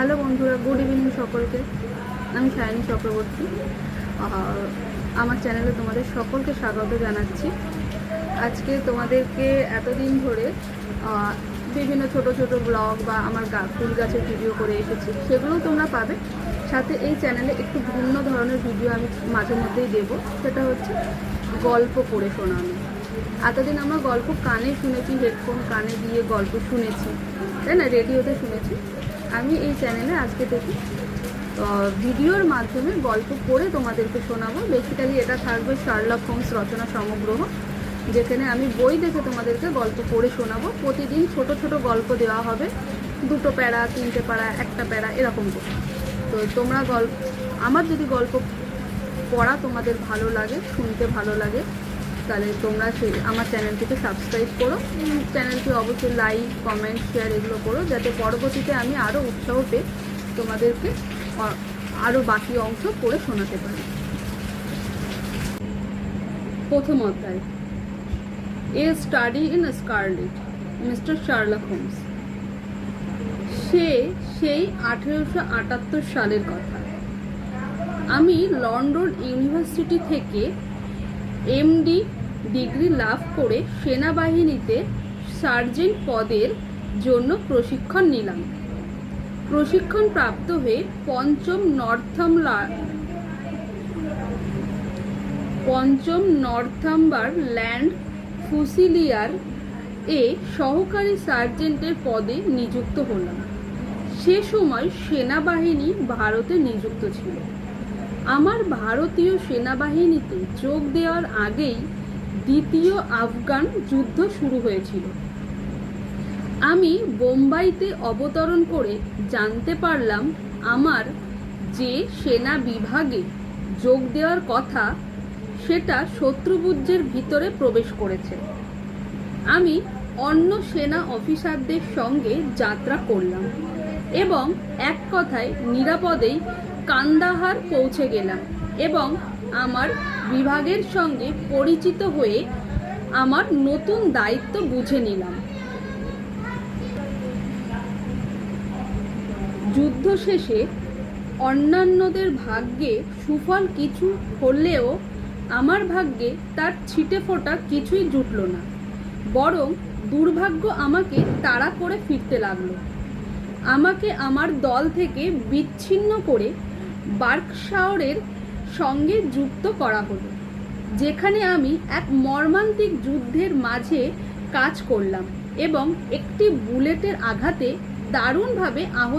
Hello বন্ধুরা good evening সকলকে। আমি সায়নী চক্রবর্তী। আমার চ্যানেলে তোমাদের সকলকে স্বাগত জানাচ্ছি। আজকে তোমাদেরকে এতদিন ধরে বিভিন্ন ছোট ছোট ব্লগ বা আমার ফুল গাছের ভিডিও করে এসেছি। সেগুলোও তোমরা পাবে। সাথে এই চ্যানেলে একটু ভিন্ন ধরনের ভিডিও আমি মাঝে মধ্যেই দেবো। সেটা হচ্ছে গল্প পড়ে শোনানো। এতদিন আমরা গল্প কানে শুনেছি হেডফোন কানে দিয়ে গল্প শুনেছি। তাই না? রেডিওতে শুনেছি। আমি এই চ্যানেলে আজকে থেকে ভিডিওর মাধ্যমে গল্প পড়ে তোমাদেরকে শোনাবো। বেসিক্যালি এটা থাকবে শার্লক হোমস রচনা সমগ্রহ, যেখানে আমি বই দেখে তোমাদেরকে গল্প পড়ে শোনাবো। প্রতিদিন ছোট ছোট গল্প দেওয়া হবে। দুটো প্যারা, তিনটে প্যারা, একটা প্যারা, এরকম করে। তো তোমরা গল্প, আমার যদি গল্প পড়া তোমাদের ভালো লাগে, শুনতে ভালো লাগে তাহলে তোমরা সেই আমার চ্যানেলটিকে সাবস্ক্রাইব করো। চ্যানেলটি অবশ্যই লাইক কমেন্ট শেয়ার এগুলো করো যাতে পরবর্তীতে আমি আরও উৎসাহ পেয়ে তোমাদেরকে আরও বাকি অংশ পড়ে শোনাতে পারি। প্রথম অধ্যায়। A Study in Scarlet Mister Sherlock Holmes সে সেই আঠেরোশো আটাত্তর সালের কথা। আমি লন্ডন ইউনিভার্সিটি থেকে এমডি ডিগ্রি লাভ করে সেনাবাহিনীতে সার্জেন্ট পদের জন্য প্রশিক্ষণ নিলাম। প্রশিক্ষণ প্রাপ্ত হয়ে পঞ্চম নর্থামলা পঞ্চম নর্থাম্বার ল্যান্ড ফুসিলিয়ার এ সহকারী সার্জেন্টের পদে নিযুক্ত হলাম। সে সময় সেনাবাহিনী ভারতে নিযুক্ত ছিল। আমার ভারতীয় সেনাবাহিনীতে যোগ দেওয়ার আগেই দ্বিতীয় আফগান যুদ্ধ শুরু হয়েছিল। আমি বোম্বাইতে অবতরণ করে জানতে পারলাম আমার যে সেনা বিভাগে যোগ দেওয়ার কথা, সেটা শত্রুপুঞ্জের ভিতরে প্রবেশ করেছে। আমি অন্য সেনা অফিসারদের সঙ্গে যাত্রা করলাম এবং এক কথায় নিরাপদেই কান্দাহার পৌঁছে গেলাম এবং আমার বিভাগের সঙ্গে পরিচিত হয়ে আমার নতুন দায়িত্ব বুঝে নিলাম। যুদ্ধ শেষে অন্যান্যদের ভাগ্যে সুফল কিছু হলেও আমার ভাগ্যে তার ছিটে ফোটা কিছুই জুটল না। বরং দুর্ভাগ্য আমাকে তাড়া করে ফিরতে লাগল। আমাকে আমার দল থেকে বিচ্ছিন্ন করে বার্কশাওরের সঙ্গে যুক্ত করা হলো, যেখানে আমি এক মর্মান্তিক যুদ্ধের মাঝে কাজ করলাম এবং একটি বুলেটের আঘাতে দারুণভাবে আহত